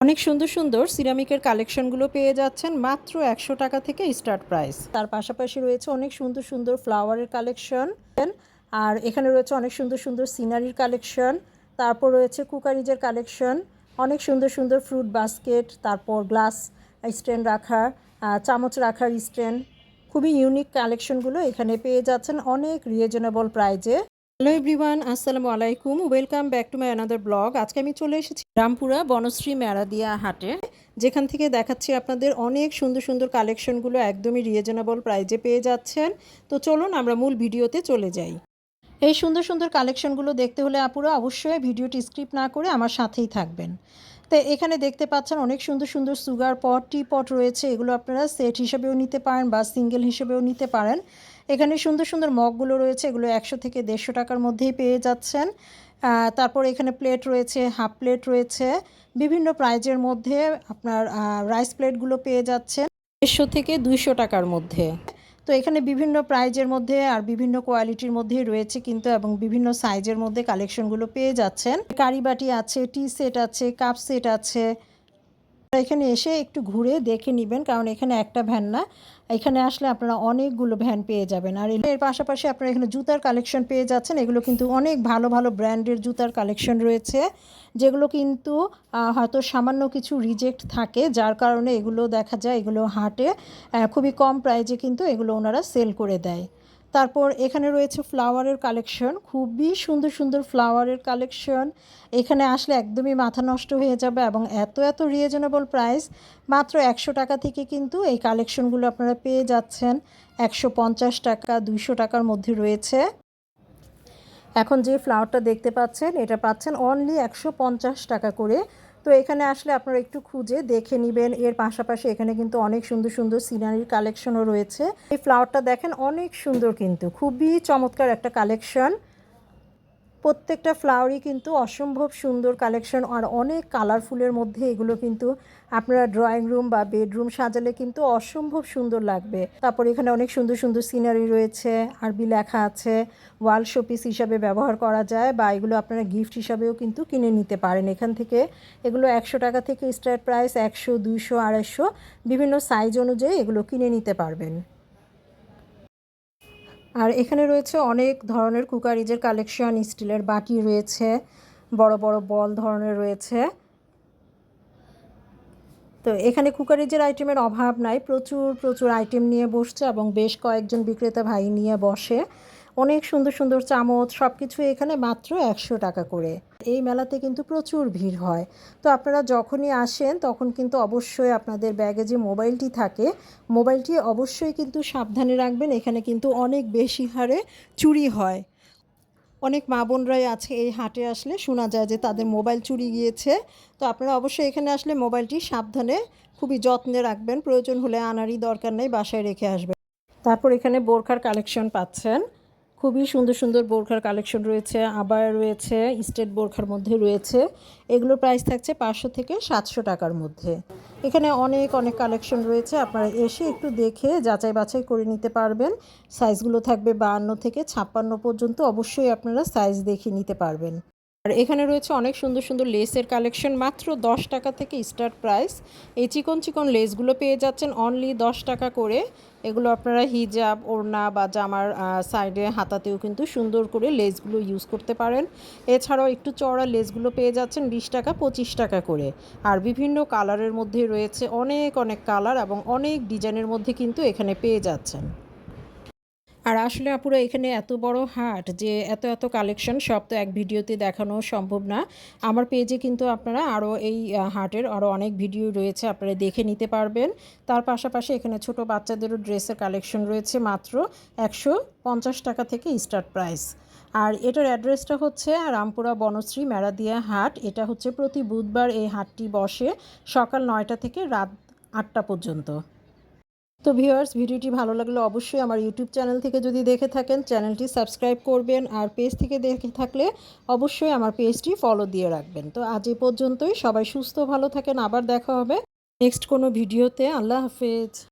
অনেক সুন্দর সুন্দর সিরামিকের কালেকশনগুলো পেয়ে যাচ্ছেন মাত্র একশো টাকা থেকে স্টার্ট প্রাইস। তার পাশাপাশি রয়েছে অনেক সুন্দর সুন্দর ফ্লাওয়ারের কালেকশন। আর এখানে রয়েছে অনেক সুন্দর সুন্দর সিনারির কালেকশন। তারপর রয়েছে কুকারিজের কালেকশন। অনেক সুন্দর সুন্দর ফ্রুট বাস্কেট তারপর গ্লাস স্ট্যান্ড আহ, চামচ রাখার স্ট্যান্ড। খুবই ইউনিক কালেকশনগুলো এখানে পেয়ে যাচ্ছেন অনেক রিজনেবল প্রাইজে। হ্যালো এভরিওয়ান, আসসালামু আলাইকুম। Welcome back to my another blog আজকে আমি চলে এসেছি রামপুরা বনশ্রী মেরাদিয়া হাটে, যেখান থেকে দেখাচ্ছি আপনাদের অনেক সুন্দর সুন্দর কালেকশনগুলো একদমই রিজনেবল প্রাইজে পেয়ে যাচ্ছেন। তো চলুন আমরা মূল ভিডিওতে চলে যাই। এই সুন্দর সুন্দর কালেকশনগুলো দেখতে হলে আপুরা অবশ্যই ভিডিওটি স্ক্রিপ্ট না করে আমার সাথেই থাকবেন। তো এখানে দেখতে পাচ্ছেন অনেক সুন্দর সুন্দর সুগার পট টি পট রয়েছে। এগুলো আপনারা সেট হিসেবেও নিতে পারেন বা সিঙ্গেল হিসেবেও নিতে পারেন। এখানে সুন্দর সুন্দর মগগুলো রয়েছে, এগুলো একশো থেকে দেড়শো টাকার মধ্যেই পেয়ে যাচ্ছেন। তারপর এখানে প্লেট রয়েছে হাফ প্লেট রয়েছে। বিভিন্ন প্রাইজের মধ্যে আপনার রাইস প্লেটগুলো পেয়ে যাচ্ছেন দেড়শো থেকে দুইশো টাকার মধ্যে। তো এখানে বিভিন্ন প্রাইজের মধ্যে আর বিভিন্ন কোয়ালিটির মধ্যেই রয়েছে কিন্তু, এবং বিভিন্ন সাইজের মধ্যে কালেকশনগুলো পেয়ে যাচ্ছেন। কারি বাটি আছে টি সেট আছে কাপ সেট আছে। এখানে এসে একটু ঘুরে দেখে নেবেন, কারণ এখানে একটা ভ্যান না। এখানে আসলে আপনারা অনেকগুলো ভ্যান পেয়ে যাবেন। আর এর পাশাপাশি আপনারা এখানে জুতার কালেকশন পেয়ে যাচ্ছেন। এগুলো কিন্তু অনেক ভালো ভালো ব্র্যান্ডের জুতার কালেকশন রয়েছে, যেগুলো কিন্তু হয়তো সামান্য কিছু রিজেক্ট থাকে, যার কারণে এগুলো দেখা যায়, এগুলো হাটে খুবই কম প্রাইজে কিন্তু এগুলো ওনারা সেল করে দেয়। তারপর এখানে রয়েছে ফ্লাওয়ারের কালেকশন খুবই সুন্দর সুন্দর ফ্লাওয়ারের কালেকশন এখানে আসলে একদমই মাথা নষ্ট হয়ে যাবে এবং এত এত রিজনেবল প্রাইস মাত্র একশো টাকা থেকে কিন্তু এই কালেকশনগুলো আপনারা পেয়ে যাচ্ছেন। একশো পঞ্চাশ টাকা, দুইশো টাকার মধ্যে রয়েছে। এখন যে ফ্লাওয়ারটা দেখতে পাচ্ছেন, এটা পাচ্ছেন অনলি একশো পঞ্চাশ টাকা করে। তো এখানে আসলে আপনারা একটু খুঁজে দেখে নেবেন। এর পাশাপাশি এখানে কিন্তু অনেক সুন্দর সুন্দর সিনারির কালেকশনও রয়েছে। এই ফ্লাওয়ারটা দেখেন অনেক সুন্দর কিন্তু। খুবই চমৎকার একটা কালেকশন প্রত্যেকটা ফ্লাওয়ারই কিন্তু অসম্ভব সুন্দর কালেকশন আর অনেক কালারফুলের মধ্যে এগুলো কিন্তু আপনারা ড্রয়িং রুম বা বেডরুম সাজালে কিন্তু অসম্ভব সুন্দর লাগবে। তারপর এখানে অনেক সুন্দর সুন্দর সিনারি রয়েছে, আরবি লেখা আছে ওয়াল শোপিস হিসাবে ব্যবহার করা যায় বা এগুলো আপনারা গিফট হিসাবেও কিন্তু কিনে নিতে পারেন। এখান থেকে এগুলো একশো টাকা থেকে স্টার্ট প্রাইস একশো, দুইশো, আড়াইশো, বিভিন্ন সাইজ অনুযায়ী এগুলো কিনে নিতে পারবেন। আর এখানে রয়েছে অনেক ধরনের কুকারিজের কালেকশন, স্টিলের বাটি রয়েছে, বড় বড় বল ধরনের রয়েছে। তো এখানে কুকারিজের আইটেমের অভাব নাই, প্রচুর প্রচুর আইটেম নিয়ে বসছে এবং বেশ কয়েকজন বিক্রেতা ভাই নিয়ে বসে। অনেক সুন্দর সুন্দর চামচ সব কিছু এখানে মাত্র একশো টাকা করে। এই মেলাতে কিন্তু প্রচুর ভিড় হয়। তো আপনারা যখনই আসেন, তখন কিন্তু অবশ্যই আপনাদের ব্যাগে যে মোবাইলটি থাকে। মোবাইলটি অবশ্যই কিন্তু সাবধানে রাখবেন, এখানে কিন্তু অনেক বেশি হারে চুরি হয়। অনেক মা বোনরাই আছে এই হাটে আসলে শোনা যায় যে তাদের মোবাইল চুরি গিয়েছে। তো আপনারা অবশ্যই এখানে আসলে মোবাইলটি সাবধানে, খুবই যত্নে রাখবেন। প্রয়োজন হলে আনারই দরকার নেই, বাসায় রেখে আসবেন। তারপর এখানে বোরখার কালেকশন পাচ্ছেন। খুবই সুন্দর সুন্দর বোরখার কালেকশন রয়েছে, আবার রয়েছে স্টেট বোরখার মধ্যে রয়েছে। এগুলো প্রাইস থাকছে পাঁচশো থেকে সাতশো টাকার মধ্যে। এখানে অনেক অনেক কালেকশন রয়েছে, আপনারা এসে একটু দেখে যাচাই বাছাই করে নিতে পারবেন। সাইজগুলো থাকবে বাহান্ন থেকে ছাপ্পান্ন পর্যন্ত, অবশ্যই আপনারা সাইজ দেখে নিতে পারবেন। আর এখানে রয়েছে অনেক সুন্দর সুন্দর লেসের কালেকশন, মাত্র দশ টাকা থেকে স্টার্ট প্রাইস। এই চিকন চিকন লেসগুলো পেয়ে যাচ্ছেন অনলি দশ টাকা করে। এগুলো আপনারা হিজাব, ওড়না বা জামার সাইডে হাতাতেও কিন্তু সুন্দর করে লেসগুলো ইউজ করতে পারেন। এছাড়াও একটু চড়া লেসগুলো পেয়ে যাচ্ছেন বিশ টাকা, পঁচিশ টাকা করে। আর বিভিন্ন কালারের মধ্যে রয়েছে অনেক অনেক কালার এবং অনেক ডিজাইনের মধ্যে কিন্তু এখানে পেয়ে যাচ্ছেন। আর আসলে আপুরা, এখানে এত বড় হাট যে এত এত কালেকশন সব তো এক ভিডিওতে দেখানো সম্ভব না। আমার পেজে কিন্তু আপনারা আরও এই হাটের আরও অনেক ভিডিও রয়েছে, আপনারা দেখে নিতে পারবেন। তার পাশাপাশি এখানে ছোট বাচ্চাদেরও ড্রেসের কালেকশন রয়েছে মাত্র একশো পঞ্চাশ টাকা থেকে স্টার্ট প্রাইস আর এটার অ্যাড্রেসটা হচ্ছে রামপুরা বনশ্রী মেরাদিয়া হাট। এটা হচ্ছে প্রতি বুধবার এই হাটটি বসে সকাল নয়টা থেকে রাত আটটা পর্যন্ত। তো ভিউয়ার্স, ভিডিওটি ভালো লাগলে অবশ্যই আমার ইউটিউব চ্যানেল থেকে যদি দেখে থাকেন, চ্যানেলটি সাবস্ক্রাইব করবেন আর পেজ থেকে দেখে থাকলে অবশ্যই আমার পেজটি ফলো দিয়ে রাখবেন। তো আজ এ পর্যন্তই। সবাই সুস্থ, ভালো থাকেন। আবার দেখা হবে নেক্সট কোনো ভিডিওতে। আল্লাহ হাফেজ।